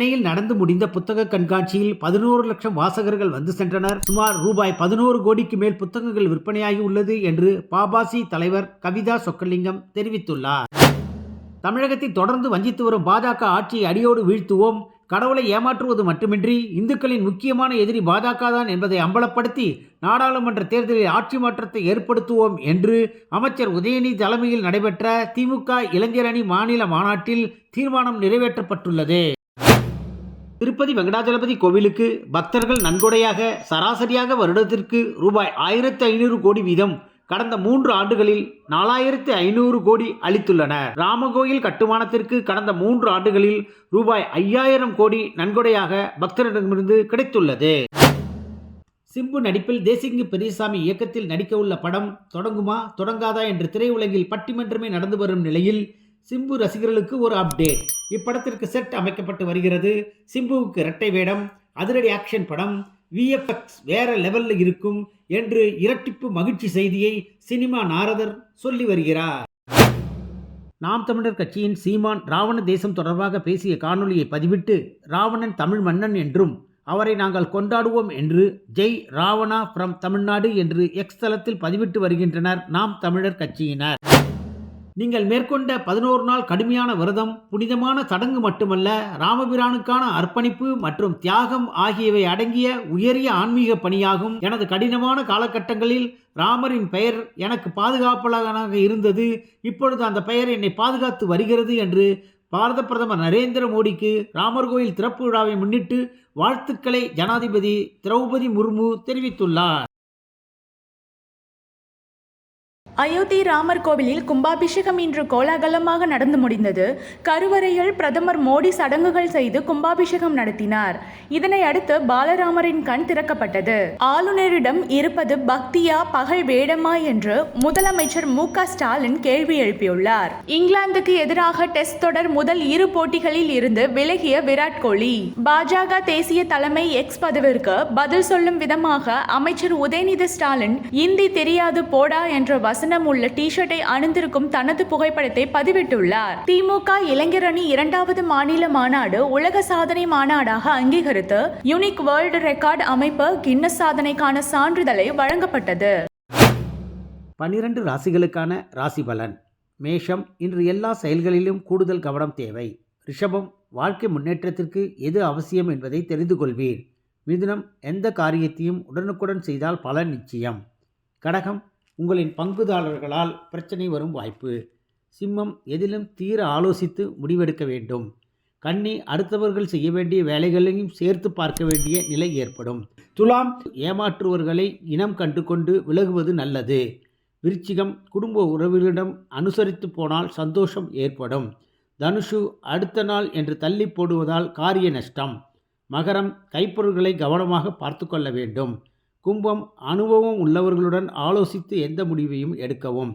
சென்னையில் நடந்து முடிந்த புத்தக கண்காட்சியில் பதினோரு லட்சம் வாசகர்கள் வந்து சென்றனர். சுமார் ரூபாய் பதினோரு கோடிக்கு மேல் புத்தகங்கள் விற்பனையாகி உள்ளது என்று பாபாசி தலைவர் கவிதா சொக்கலிங்கம் தெரிவித்துள்ளார். தமிழகத்தில் தொடர்ந்து வஞ்சித்து வரும் பாஜக ஆட்சியை அடியோடு வீழ்த்துவோம் கடவுளை ஏமாற்றுவது மட்டுமின்றி இந்துக்களின் முக்கியமான எதிரி பாஜக தான் என்பதை அம்பலப்படுத்தி நாடாளுமன்ற தேர்தலில் ஆட்சி மாற்றத்தை ஏற்படுத்துவோம் என்று அமைச்சர் உதயநிதி தலைமையில் நடைபெற்ற திமுக இளைஞரணி மாநில மாநாட்டில் தீர்மானம் நிறைவேற்றப்பட்டுள்ளது. திருப்பதி வெங்கடாஜலபதி கோவிலுக்கு பக்தர்கள் நன்கொடையாக சராசரியாக வருடத்திற்கு ரூபாய் ஆயிரத்து ஐநூறு கோடி வீதம் கடந்த மூன்று ஆண்டுகளில் நாலாயிரத்து ஐநூறு கோடி அளித்துள்ளனர். ராமகோயில் கட்டுமானத்திற்கு கடந்த மூன்று ஆண்டுகளில் ரூபாய் ஐயாயிரம் கோடி நன்கொடையாக பக்தரிடமிருந்து கிடைத்துள்ளது. சிம்பு நடிப்பில் தேசிங்கு பெரியசாமி இயக்கத்தில் நடிக்க உள்ள படம் தொடங்குமா தொடங்காதா என்று திரையுலகில் பட்டிமன்றமே நடந்து வரும் நிலையில் சிம்பு ரசிகர்களுக்கு ஒரு அப்டேட். இப்படத்திற்கு செட் அமைக்கப்பட்டு வருகிறது. சிம்புவுக்கு இரட்டை வேடம் அதிரடி ஆக்ஷன் படம் விஎஃப்எக்ஸ் வேற லெவலில் இருக்கும் என்று இரட்டிப்பு மகிழ்ச்சி செய்தியை சினிமா நாரதர் சொல்லி வருகிறார். நாம் தமிழர் கட்சியின் சீமான் ராவண தேசம் தொடர்பாக பேசிய காணொலியை பதிவிட்டு ராவணன் தமிழ் மன்னன் என்றும் அவரை நாங்கள் கொண்டாடுவோம் என்று ஜெய் ராவணா ஃப்ரம் தமிழ்நாடு என்று எக்ஸ் தளத்தில் பதிவிட்டு வருகின்றனர் நாம் தமிழர் கட்சியினர். நீங்கள் மேற்கொண்ட பதினோரு நாள் கடுமையான விரதம் புனிதமான சடங்கு மட்டுமல்ல ராமபிரானுக்கான அர்ப்பணிப்பு மற்றும் தியாகம் ஆகியவை அடங்கிய உயரிய ஆன்மீக பணியாகும். எனது கடினமான காலகட்டங்களில் ராமரின் பெயர் எனக்கு பாதுகாப்பாளனாக இருந்தது. இப்பொழுது அந்த பெயர் என்னை பாதுகாத்து வருகிறது என்று பாரத பிரதமர் நரேந்திர மோடிக்கு ராமர் கோயில் திறப்பு விழாவை முன்னிட்டு வாழ்த்துக்களை ஜனாதிபதி திரௌபதி முர்மு தெரிவித்துள்ளார். அயோத்தி ராமர் கோவிலில் கும்பாபிஷேகம் இன்று கோலாகலமாக நடந்து முடிந்தது. கருவறையில் பிரதமர் மோடி சடங்குகள் செய்து கும்பாபிஷேகம் நடத்தினார். இதனை அடுத்து பாலராமரின் கண் திறக்கப்பட்டது. ஆளுநரிடம் இருப்பது பக்தியா பகல் வேடமா என்று முதலமைச்சர் மு ஸ்டாலின் கேள்வி எழுப்பியுள்ளார். இங்கிலாந்துக்கு எதிராக டெஸ்ட் தொடர் முதல் இரு போட்டிகளில் இருந்து விலகிய விராட் கோலி. பாஜக தேசிய தலைமை எக்ஸ் பதவிற்கு பதில் சொல்லும் விதமாக அமைச்சர் உதயநிதி ஸ்டாலின் இந்தி தெரியாது போடா என்ற வசனம் உள்ள டி ஷர்ட்டை அணிந்திருக்கும் தனது புகைப்படத்தை பதிவிட்டுள்ளார். திமுக இளைஞர் அணி இரண்டாவது மாநில மாநாடு உலக சாதனை மாநாடாக அங்கீகரித்து யுனிக் வேர்ல்டு ரெக்கார்ட் அமைப்பு கின்னஸ் சாதனைக்கான சான்றிதழை வழங்கப்பட்டது. பன்னிரண்டு ராசிகளுக்கான ராசி பலன். மேஷம் இன்று எல்லா செயல்களிலும் கூடுதல் கவனம் தேவை. ரிஷபம் வாழ்க்கை முன்னேற்றத்திற்கு எது அவசியம் என்பதை தெரிந்து கொள்வீர். மிதுனம் எந்த காரியத்தையும் உடனுக்குடன் செய்தால் பலன் நிச்சயம். கடகம் உங்களின் பங்குதாரர்களால் பிரச்சனை வரும் வாய்ப்பு. சிம்மம் எதிலும் தீர ஆலோசித்து முடிவெடுக்க வேண்டும். கண்ணி அடுத்தவர்கள் செய்ய வேண்டிய வேலைகளையும் சேர்த்து பார்க்க வேண்டிய நிலை ஏற்படும். துலாம் ஏமாற்றுவர்களை இனம் கண்டு கொண்டு விலகுவது நல்லது. விருச்சிகம் குடும்ப உறவுகளிடம் அனுசரித்து போனால் சந்தோஷம் ஏற்படும். தனுஷு அடுத்த நாள் என்று தள்ளி போடுவதால் காரிய நஷ்டம். மகரம் கைப்பொருள்களை கவனமாக பார்த்து கொள்ள வேண்டும். கும்பம் அனுபவம் உள்ளவர்களுடன் ஆலோசித்து எந்த முடிவையும் எடுக்கவும்.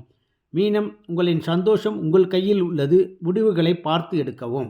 மீனம் உங்களின் சந்தோஷம் உங்கள் கையில் உள்ளது. முடிவுகளை பார்த்து எடுக்கவும்.